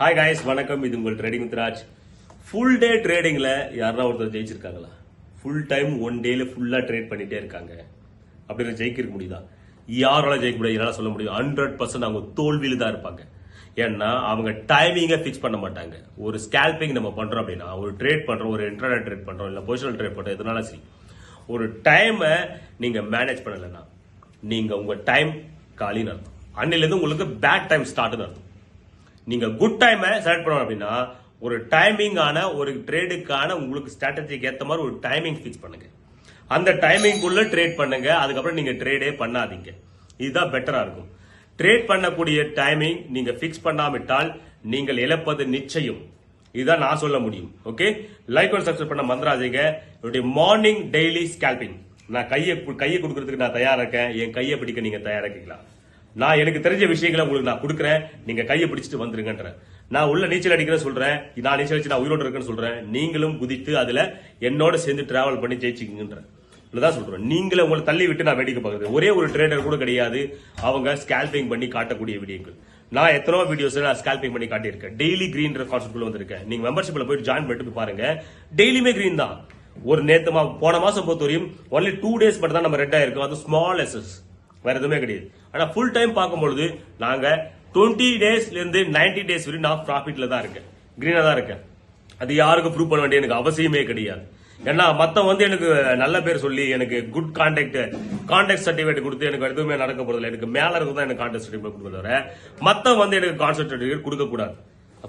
Hi guys வணக்கம். இது உங்கள் ட்ரேடிங் மித்ராஜ் ஃபுல் டே ட்ரேடிங்கில் யாரா ஒருத்தர் ஜெயிச்சிருக்காங்களா? ஃபுல் டைம் ஒன் டேல ஃபுல்லாக ட்ரேட் பண்ணிட்டே இருக்காங்க. அப்படின்னு ஜெயிக்கிற முடியுதா? யாரால ஜெயிக்க முடியாது என்னால் சொல்ல முடியும்? ஹண்ட்ரட் பர்சன்ட் அவங்க தோல்வியில் தான் இருப்பாங்க. ஏன்னா அவங்க டைமிங்கை ஃபிக்ஸ் பண்ண மாட்டாங்க. ஒரு ஸ்கேல்பிங் நம்ம பண்ணுறோம் அப்படின்னா ஒரு ட்ரேட் பண்ணுறோம் ஒரு இன்டர்நெட் ட்ரேட் பண்ணுறோம் இல்லை பொசிஷனல் ட்ரேட் பண்ணுறோம் எதனால சரி. ஒரு டைமை நீங்கள் மேனேஜ் பண்ணலைன்னா நீங்கள் உங்கள் டைம் காலின்னு அர்த்தம். அன்னிலேருந்து உங்களுக்கு பேட் டைம் ஸ்டார்ட்னு அர்த்தம். நீங்கள் குட் டைமை செலக்ட் பண்ணணும் அப்படின்னா ஒரு டைமிங்கான ஒரு ட்ரேடுக்கான உங்களுக்கு ஸ்ட்ராட்டஜிக்கு ஏற்ற மாதிரி ஒரு டைமிங் ஃபிக்ஸ் பண்ணுங்க. அந்த டைமிங்குள்ளே ட்ரேட் பண்ணுங்க. அதுக்கப்புறம் நீங்கள் ட்ரேடே பண்ணாதீங்க. இதுதான் பெட்டராக இருக்கும். ட்ரேட் பண்ணக்கூடிய டைமிங் நீங்கள் ஃபிக்ஸ் பண்ணாவிட்டால் நீங்கள் இழப்பது நிச்சயம். இதுதான் நான் சொல்ல முடியும். ஓகே லைக் ஒன் சப்ஸ்கிரைப் பண்ண மந்திராஜிங்க என்னுடைய மார்னிங் டெய்லி ஸ்கேல்பிங் நான் கையை கையை கொடுக்கறதுக்கு நான் தயாராக இருக்கேன். என் கையை பிடிக்க நீங்கள் தயாராக இருக்கீங்களா? நான் எனக்கு தெரிஞ்ச விஷயங்களை உங்களுக்கு நான் கொடுக்குறேன். நீங்க கையை பிடிச்சிட்டு வந்துருங்கன்றேன் நான் உள்ள நீச்சல் அடிக்கிறேன் சொல்றேன். நான் நீச்சல் அடிச்சு நான் உயிரோடு இருக்கேன்னு சொல்றேன். நீங்களும் குதித்து அதுல என்னோட சேர்ந்து டிராவல் பண்ணி ஜெயிச்சுக்கிங்கன்றேன் தான் சொல்றேன் நீங்களே உங்களை தள்ளி விட்டு நான் வேடிக்கை பார்க்குறது. ஒரே ஒரு ட்ரேடர் கூட கிடையாது. அவங்க ஸ்கேல்பிங் பண்ணி காட்டக்கூடிய வீடியோக்கள். நான் எத்தனோ வீடியோஸ் நான் ஸ்கேல்பிங் பண்ணி காட்டியிருக்கேன். டெய்லி கிரீன்ற கான்செப்ட்ல வந்திருக்கேன். நீங்க மெம்பர்ஷிப்ல போய் ஜாயின் பண்ணிட்டு பாருங்க. டெய்லியுமே கிரீன் தான். ஒரு நேத்து மா- போன மாசம் பொறுத்தவரையும் ஒன்லி டூ டேஸ் மட்டும் தான் நம்ம ரெட் ஆயிருக்கோம் அது ஸ்மால் எஸ்எஸ் வேற எதுவுமே கிடையாது. ஆனா ஃபுல் டைம் பார்க்கும்பொழுது நாங்க டுவெண்ட்டி டேஸ்ல இருந்து 90 டேஸ் வரையும் நான் ப்ராஃபிட்ல தான் இருக்கேன். கிரீனா தான் இருக்கேன். அது யாருக்கும் ப்ரூவ் பண்ண வேண்டிய எனக்கு அவசியமே கிடையாது. ஏன்னா மத்த வந்து எனக்கு நல்ல பேர் சொல்லி எனக்கு குட் கான்டாக்ட் கான்டாக்ட் சர்டிஃபிகேட் கொடுத்து எனக்கு எதுவுமே நடக்க போறதில்ல. எனக்கு மேல இருக்கு தான் எனக்கு கான்டாக்ட் சர்டிஃபிகேட் கொடுக்க தவிர மற்ற வந்து எனக்கு கான்டாக்ட் சர்டிஃபிகேட் கொடுக்க கூடாது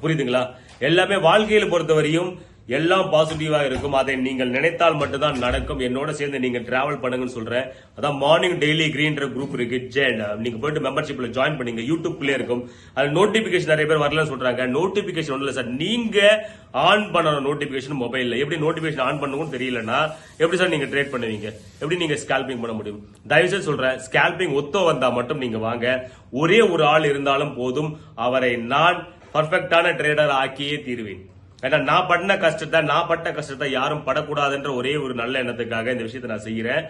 புரியுதுங்களா? எல்லாமே வாழ்க்கையில பொறுத்தவரையும் எல்லாம் பாசிட்டிவாக இருக்கும். அதை நீங்கள் நினைத்தால் மட்டும்தான் நடக்கும். என்னோட சேர்ந்து நீங்க டிராவல் பண்ணுங்கன்னு சொல்றேன். அதான் மார்னிங் டெய்லி கிரீன்ற குரூப் இருக்கு ஜென் நீங்க போயிட்டு மெம்பர்ஷிப்ல ஜாயின் பண்ணீங்க. யூடியூப்லேயே இருக்கும். அது நோட்டிபிகேஷன் நிறைய பேர் வரலன்னு சொல்றாங்க. நோட்டிபிகேஷன் ஒன்றும் இல்லை சார். நீங்க ஆன் பண்ணணும் நோட்டிபிகேஷன் மொபைல்ல எப்படி நோட்டிபிகேஷன் ஆன் பண்ணணும்னு தெரியலனா எப்படி சார் நீங்க ட்ரேட் பண்ணுவீங்க? எப்படி நீங்க ஸ்கேல்பிங் பண்ண முடியும்? தயவுசெய்து சொல்றேன். ஸ்கேல்பிங் ஒத்த வந்தா மட்டும் நீங்க வாங்க. ஒரே ஒரு ஆள் இருந்தாலும் போதும். அவரை நான் பர்ஃபெக்டான ட்ரேடர் ஆக்கியே தீருவேன். ஏன்னா நான் பண்ண கஷ்டத்தை நான் பட்ட கஷ்டத்தை யாரும் படக்கூடாதுன்ற ஒரே ஒரு நல்ல எண்ணத்துக்காக இந்த விஷயத்தை நான் செய்கிறேன்.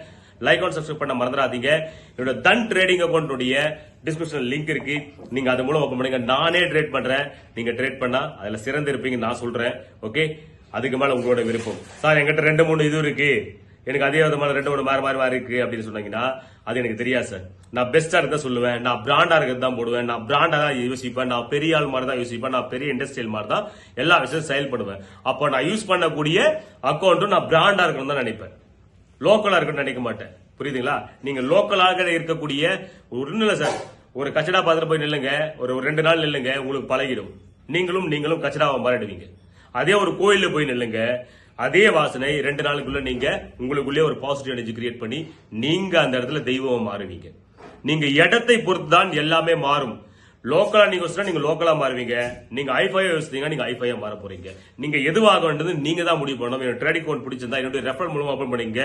லைக் அண்ட் சப்ஸ்கிரைப் பண்ண மறந்துடாதீங்க. என்னோட தன் ட்ரேடிங் அக்கௌண்ட்டுடைய டிஸ்கிரிப்ஷன் லிங்க் இருக்கு. நீங்க அது மூலம் ஓப்பன் பண்ணுங்க. நானே ட்ரேட் பண்றேன். நீங்க ட்ரேட் பண்ணா அதுல சிறந்து இருப்பீங்க நான் சொல்றேன். ஓகே அதுக்கு மேல உங்களோட விருப்பம். சார் என்கிட்ட ரெண்டு மூணு இது இருக்கு. எனக்கு அதே விதமான ரெண்டு மூணு மாறி மாறி மாறி இருக்கு அப்படின்னு சொன்னீங்கன்னா அது எனக்கு தெரியாது சார். நான் பெஸ்டா இருக்க சொல்லுவேன். நான் பிராண்டா இருக்கிறது தான் போடுவேன். நான் பிராண்டா தான் யோசிப்பேன். நான் பெரிய ஆள் மாதிரி தான் யோசிப்பேன். நான் பெரிய இண்டஸ்ட்ரியல் மாதிரி தான் எல்லா விஷயம் செயல்படுவேன். அப்போ நான் யூஸ் பண்ணக்கூடிய அக்கௌண்ட்டும் நான் பிராண்டா இருக்கணும் தான் நினைப்பேன். லோக்கலா இருக்கணும்னு நினைக்க மாட்டேன். புரியுதுங்களா? நீங்க லோக்கலாக இருக்கக்கூடிய ஒன்றும் இல்லை சார். ஒரு கச்சடா பார்த்துட்டு போய் நில்லுங்க. ஒரு ரெண்டு நாள் நில்லுங்க. உங்களுக்கு பழகிடும். நீங்களும் நீங்களும் கச்சடாவை மாறிடுவீங்க. அதே ஒரு கோயிலில் போய் நில்லுங்க. அதே வாசனை ரெண்டு நாளுக்குள்ள நீங்க உங்களுக்குள்ளே ஒரு பாசிட்டிவ் எனர்ஜி கிரியேட் பண்ணி நீங்க அந்த இடத்துல தெய்வமா மாறுவீங்க. நீங்க இடத்தை பொறுத்து தான் எல்லாமே மாறும். லோக்கலா நீங்க யோசிச்சா நீங்க லோக்கலா மாறுவீங்க. நீங்க ஐஃபை யோசிச்சீங்க நீங்க ஐஃபையா மாற போறீங்க. நீங்க எதுவாக வேண்டது நீங்க தான் முடிவு பண்ணணும். என்னோட ட்ரேடிங் அக்கௌண்ட் பிடிச்சிருந்தா என்னுடைய ரெஃபரல் மூலமா ஓப்பன் பண்ணீங்க.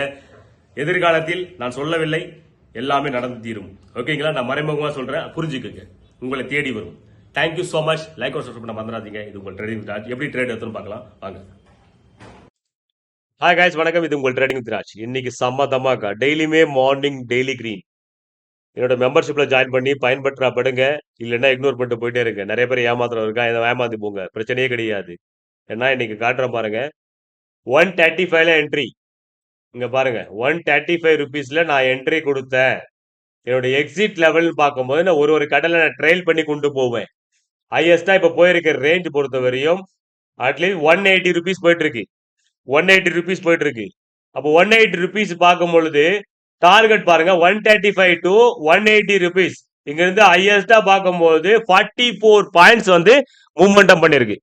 எதிர்காலத்தில் நான் சொல்லவில்லை. எல்லாமே நடந்து தீரும். ஓகேங்களா நான் மறைமுகமா சொல்றேன். புரிஞ்சுக்கோங்க. உங்களை தேடி வரும். Thank you so much like subscribe பண்ண மறந்துடாதீங்க. இது உங்கள் ட்ரேடிங் எப்படி ட்ரேட் எடுத்துன்னு பார்க்கலாம். வாங்க. ஹாய் காய்ஸ் வணக்கம். இது உங்கள் ட்ரேடிங் ராஜ் இன்னைக்கு செம்ம தமாக்கா டெய்லியுமே மார்னிங் டெய்லி கிரீன் என்னோட மெம்பர்ஷிப்பில் ஜாயின் பண்ணி பயன்பற்றா படுங்க. இல்லைன்னா இக்னோர் பண்ணிட்டு போயிட்டே இருங்க. நிறைய பேர் ஏமாத்திரம் இருக்கா இதை ஏமாத்தி போங்க. பிரச்சனையே கிடையாது. ஏன்னா இன்னைக்கு காட்டுறேன் பாருங்க. ஒன் தேர்ட்டி ஃபைவ்ல என்ட்ரி இங்கே பாருங்க. ஒன் தேர்ட்டி ஃபைவ் ருபீஸில் நான் என்ட்ரி கொடுத்தேன். என்னோட எக்ஸிட் லெவல்னு பார்க்கும்போது நான் ஒரு ஒரு கடலை நான் ட்ரைல் பண்ணி கொண்டு போவேன். ஹையஸ்ட்டாக இப்போ போயிருக்க ரேஞ்ச் பொறுத்த வரையும் அட்லீஸ்ட் ஒன் எயிட்டி ருபீஸ் போயிட்டு இருக்கு. ஒன் எயிட்டி ருபீஸ் போயிட்டு இருக்கு அப்போ ஒன் எயிட்டி ருபீஸ் பார்க்கும் பொழுது டார்கெட் பாருங்க one thirty five to one eighty rupees இங்க இருந்து ஹையஸ்டா பார்க்கும்போது ஃபார்ட்டி ஃபோர் பாயிண்ட்ஸ் வந்து மூவ்மெண்டம் பண்ணிருக்கு.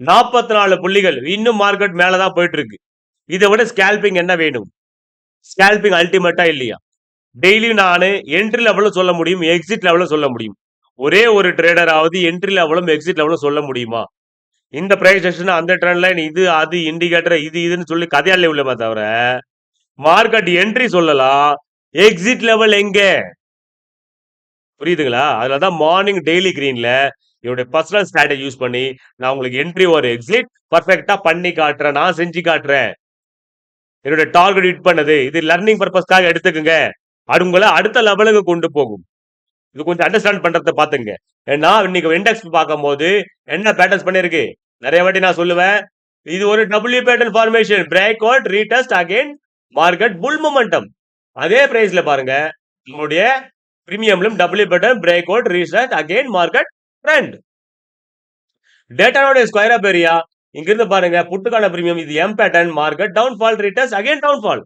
நாற்பத்தி நாலு புள்ளிகள் இன்னும் மார்க்கெட் மேலதான் போயிட்டு இருக்கு இதை விட ஸ்கேல்பிங் என்ன வேணும்? ஸ்கேல்பிங் அல்டிமேட்டா இல்லையா? டெய்லி நான் என்ட்ரி லெவலில் சொல்ல முடியும் எக்ஸிட் லெவலில் சொல்ல முடியும். ஒரே ஒரு ட்ரேடராவது என்ட்ரி லெவலும் எக்ஸிட் லெவலும் சொல்ல முடியுமா? இந்த ப்ரைஸ் செக்ஷன் அந்த ட்ரெண்ட் லைன் இது அது இண்டிகேட்டர் இது இதுன்னு சொல்லி கதையாலே உள்ளமே தவிர மார்க்கெட் என்ட்ரி சொல்லலாம். எக்ஸிட் லெவல் எங்கே? புரியுதுங்களா? அதுலதான் மார்னிங் டெய்லி க்ரீனில் என்னுடைய பர்சனல் ஸ்ட்ராட்டஜி யூஸ் பண்ணி நான் உங்களுக்கு என்ட்ரி ஒரு எக்ஸிட் பர்ஃபெக்டாக பண்ணி காட்டுறேன். நான் செஞ்சு காட்டுறேன். என்னுடைய டார்கெட் ஹிட் பண்ணது. இது லர்னிங் பர்பஸ்க்காக எடுத்துக்கோங்க. அது உங்களை அடுத்த லெவலுக்கு கொண்டு போகும். இது கொஞ்சம் அண்டர்ஸ்டாண்ட் பண்றதை பாத்துங்க ஏன்னா இன்னைக்கு இண்டெக்ஸ் பார்க்கும்போது என்ன பேட்டர்ன்ஸ் பண்ணிருக்கு? நிறைய வாட்டி நான் சொல்லுவேன் இது ஒரு W pattern formation break out retest again market bull momentum அதே பிரைஸ்ல பாருங்க நம்மளுடைய பிரீமியம்லும் W pattern break out retest again market trend டேட்டானோட square பெரியா இங்கிருந்து பாருங்க புட்டுக்கான பிரீமியம் இது M pattern market down fall retest again down fall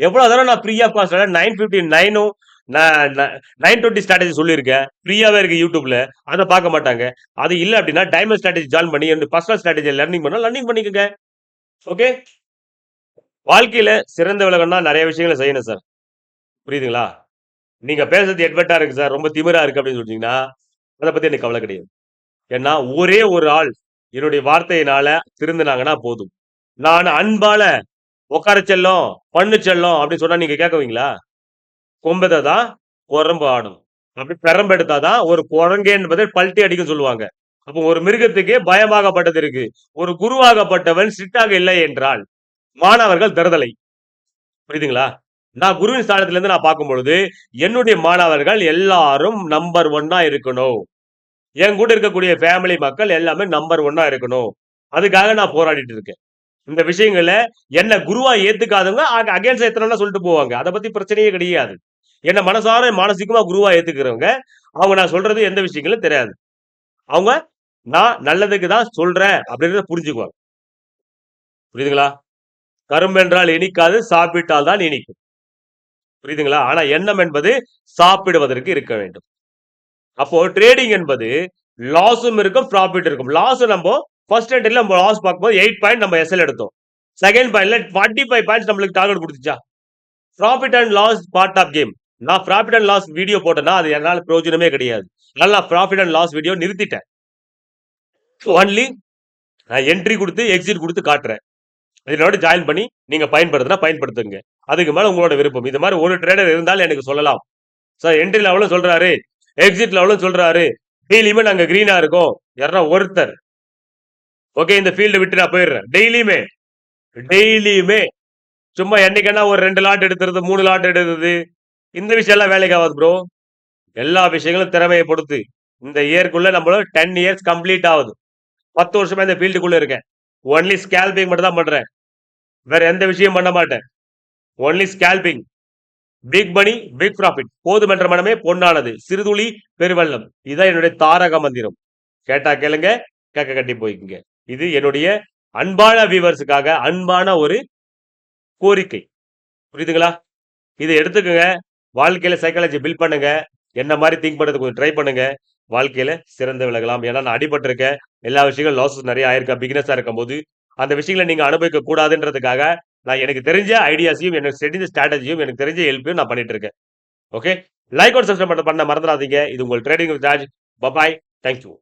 எவ்வளவு தரம் நான் free of cost nine fifty நைனும் nine twenty strategy சொல்லியிருக்கேன். ஃப்ரீயாகவே இருக்கு யூடியூப்ல அதை பார்க்க மாட்டாங்க. அது இல்லை அப்படின்னா டைமண்ட் ஸ்ட்ராட்டஜி ஜாயின் பண்ணி என்னோட பர்சனல் ஸ்ட்ராட்டஜி லேர்னிங் பண்ணால் லேர்னிங் பண்ணிக்கோங்க. ஓகே வாழ்க்கையில சிறந்த விலகம்னா நிறைய விஷயங்களை செய்யணும் சார் புரியுதுங்களா? நீங்க பேசுறது எட்வெட்டா இருக்கு சார் ரொம்ப திமிரா இருக்கு அப்படின்னு சொல்லிட்டீங்கன்னா அதை பத்தி எனக்கு கவலை கிடையாது. ஏன்னா ஒரே ஒரு ஆள் என்னுடைய வார்த்தையினால திருந்தினாங்கன்னா போதும். நான் அன்பால உட்கார செல்லும் பண்ணு செல்லும் அப்படின்னு சொன்னா நீங்க கேட்குவீங்களா கொம்பதை தான் குரம்பு ஆடும். அப்படி பெரம்பு எடுத்தாதான் ஒரு குரங்கு என்பதை பல்ட்டி அடிக்கும் சொல்லுவாங்க. அப்போ ஒரு மிருகத்துக்கே பயமாகப்பட்டது இருக்கு. ஒரு குருவாகப்பட்டவன் சிட்டாக இல்லை என்றால் மாணவர்கள் தருதலை. புரியுதுங்களா? நான் குருவின் ஸ்தானத்துல இருந்து நான் பார்க்கும் பொழுது என்னுடைய மாணவர்கள் எல்லாரும் நம்பர் ஒன்னா இருக்கணும். என் கூட இருக்கக்கூடிய ஃபேமிலி மக்கள் எல்லாமே நம்பர் ஒன்னா இருக்கணும். அதுக்காக நான் போராடிட்டு இருக்கேன். இந்த விஷயங்கள என்ன குருவா ஏத்துக்காதவங்க அகேன்ஸ்ட் எத்தனை சொல்லிட்டு போவாங்க. அதை பத்தி பிரச்சனையே கிடையாது. என்னை மனசார மானசிகமா குருவாக ஏற்றுக்கிறவங்க அவங்க நான் சொல்கிறது எந்த விஷயங்களும் தெரியாது. அவங்க நான் நல்லதுக்கு தான் சொல்கிறேன் அப்படின்றத புரிஞ்சுக்குவாங்க. புரியுதுங்களா? கரும்பு என்றால் இனிக்காது சாப்பிட்டால் தான் இனிக்கும். புரியுதுங்களா? ஆனால் எண்ணம் என்பது சாப்பிடுவதற்கு இருக்க வேண்டும். அப்போ ட்ரேடிங் என்பது லாஸும் இருக்கும் ப்ராஃபிட் இருக்கும். லாஸ் நம்ம ஃபர்ஸ்ட் என்ட்ரில நம்ம லாஸ் பார்க்கும்போது எயிட் பாயிண்ட் நம்ம எஸ்எல் எடுத்தோம். செகண்ட் பாயிண்ட்ல ஃபார்ட்டி ஃபைவ் பாயிண்ட்ஸ் நம்மளுக்கு target கொடுத்துச்சா? Profit and loss part of game நான் ப்ராஃபிட் அண்ட் லாஸ் வீடியோ போட்டேன்னா அது என்னால் பிரயோஜனமே கிடையாது. அதனால நான் ப்ராஃபிட் அண்ட் லாஸ் வீடியோ நிறுத்திட்டேன். ஒன்லி நான் என்ட்ரி கொடுத்து எக்ஸிட் கொடுத்து காட்டுறேன். இதனோட ஜாயின் பண்ணி நீங்கள் பயன்படுத்தினா பயன்படுத்துங்க. அதுக்கு மேலே உங்களோட விருப்பம். இது மாதிரி ஒரு ட்ரேடர் இருந்தாலும் எனக்கு சொல்லலாம். சார் என்ட்ரி லெவலும் சொல்கிறாரு எக்ஸிட் லெவலும் சொல்கிறாரு டெய்லியுமே நாங்கள் க்ரீனாக இருக்கோம். யாரா ஒருத்தர். ஓகே இந்த ஃபீல்டு விட்டு நான் போயிடுறேன். டெய்லியுமே டெய்லியுமே சும்மா என்னைக்குன்னா ஒரு ரெண்டு லாட் எடுத்துறது மூணு லாட் எடுத்தது. இந்த விஷயம் எல்லாம் வேலைக்கு ஆகாது ப்ரோ எல்லா விஷயங்களும் திறமையை பொறுத்து. இந்த இயர்க்குள்ள நம்மள டென் இயர்ஸ் கம்ப்ளீட் ஆகுது. பத்து வருஷமா இந்த ஃபீல்டுக்குள்ள இருக்கேன். ஒன்லி ஸ்கேல்பிங் மட்டும் தான் பண்றேன். வேற எந்த விஷயம் பண்ண மாட்டேன். Only scalping big money big profit போதுமென்ற மனமே பொன்னானது. சிறுதுளி பெருவெள்ளம். இதுதான் என்னுடைய தாரக மந்திரம். கேட்டா கேளுங்க கேட்க கட்டி போய்க்குங்க. இது என்னுடைய அன்பான வியூவர்ஸுக்காக அன்பான ஒரு கோரிக்கை. புரியுதுங்களா? இதை எடுத்துக்கோங்க. வாழ்க்கையில் சைக்காலஜி பில்ட் பண்ணுங்க. என்ன மாதிரி திங்க் பண்ணுறது கொஞ்சம் ட்ரை பண்ணுங்க. வாழ்க்கையில சிறந்து விலகலாம் ஏன்னா நான் அடிபட்டிருக்கேன். எல்லா விஷயங்களும் லாசஸ் நிறைய ஆயிருக்கா பிகினஸா இருக்கும் போது அந்த விஷயங்களை நீங்க அனுபவிக்க கூடாதுன்றதுக்காக நான் எனக்கு தெரிஞ்ச ஐடியாஸையும் எனக்கு தெரிஞ்ச ஸ்ட்ராட்டஜியும் எனக்கு தெரிஞ்ச ஹெல்ப்பையும் நான் பண்ணிட்டு இருக்கேன். ஓகே லைக் அவுட் சப்ஸ்கிரைப் பண்ண மறந்துடாதீங்க. இது உங்கள் ட்ரேடிங் சார்ஜ் பபாய் தேங்க்யூ